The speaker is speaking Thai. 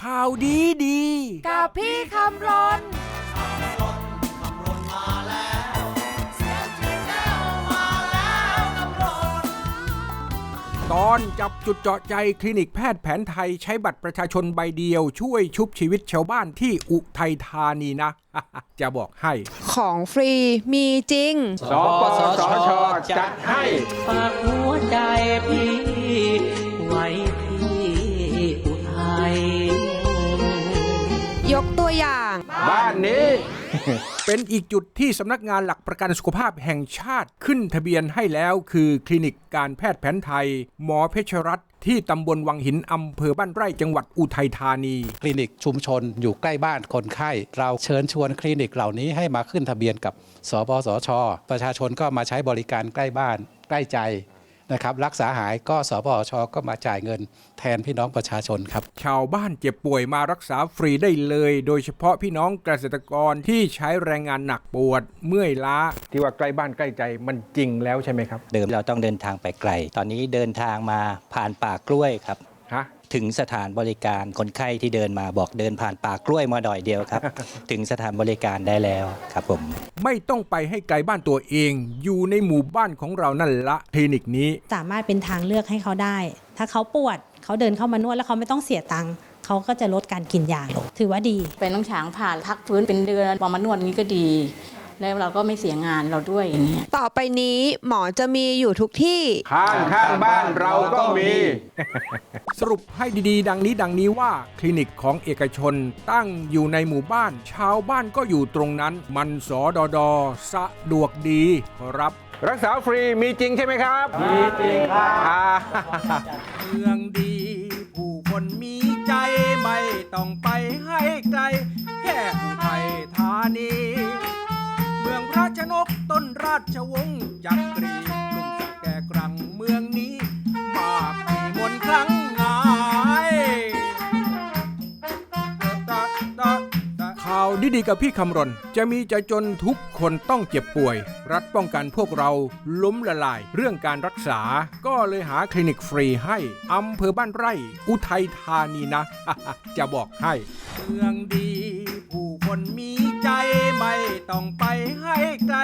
ข่าวดีดี กับพี่คำรนตอนจับจุดเจาะใจคลินิกแพทย์แผนไทยใช้บัตรประชาชนใบเดียว ช่วยชุบชีวิตชาวบ้านที่อุทัยธานีนะ จะบอกให้ ของฟรีมีจริง สปสชจัดให้ ฝากหัวใจพี่ไว้ที่ เป็นอีกจุดที่สำนักงานหลักประกันสุขภาพแห่งชาติขึ้นทะเบียนให้แล้วคือคลินิกการแพทย์แผนไทย หมอเพชรรัตที่ตำบลวังหินอำเภอบ้านไร่จังหวัดอุทัยธานี คลินิกชุมชนอยู่ใกล้บ้านคนไข้ เราเชิญชวนคลินิกเหล่านี้ให้มาขึ้นทะเบียนกับสปสช ประชาชนก็มาใช้บริการใกล้บ้านใกล้ใจ นะครับรักษาหายก็สปสชก็มาจ่ายเงินแทนพี่น้องประชาชนครับ ชาวบ้านเจ็บป่วยมารักษาฟรีได้เลย โดยเฉพาะพี่น้องเกษตรกรที่ใช้แรงงานหนักปวด เมื่อยล้า ที่ว่าใกล้บ้านใกล้ใจมันจริงแล้วใช่ไหมครับ เดิมเราต้องเดินทางไปไกล ตอนนี้เดินทางมาผ่านป่ากล้วยครับฮะ ถึงสถานบริการคนไข้ที่เดินมาบอกเดินผ่านป่ากล้วยมาดอยเดียวครับ ถึงสถานบริการได้แล้วครับผม ไม่ต้องไปให้ไกลบ้านตัวเอง อยู่ในหมู่บ้านของเรานั่นละคลินิกนี้ สามารถเป็นทางเลือกให้เขาได้ ถ้าเขาปวดเขาเดินเข้ามานวดแล้วเขาไม่ต้องเสียตังค์เขาก็จะลดการกินยาลงถือว่าดีเป็นน้องช้างผ่านพักฟื้นเป็นเดือนพอมานวดนี้ก็ดี แล้วเราก็ไม่เสียงานเราด้วยอย่างเงี้ยต่อไปนี้หมอจะมีอยู่ทุกที่ ข้างข้างบ้านเราก็มี สรุปให้ดีๆ ดังนี้ดังนี้ว่า คลินิกของเอกชนตั้งอยู่ในหมู่บ้าน ชาวบ้านก็อยู่ตรงนั้น มันสอดอดอสะดวกดีครับ รักษาฟรีมีจริงใช่ไหมครับ มีจริงครับ เมืองดี ผู้คนมีใจไม่ ชนกต้นราชวงศ์จักรีกลุ่มสักแก่กรังเมืองนี้ มากมีมนครั้งงายข่าวดีๆกับพี่คำรณ จะมีจะจนทุกคนต้องเจ็บป่วย รัฐป้องกันพวกเราล้มละลาย เรื่องการรักษาก็เลยหาคลินิกฟรีให้อำเภอบ้านไร่ อุทัยธานีนะ จะบอกให้เมืองดี ต้องไปให้ไกล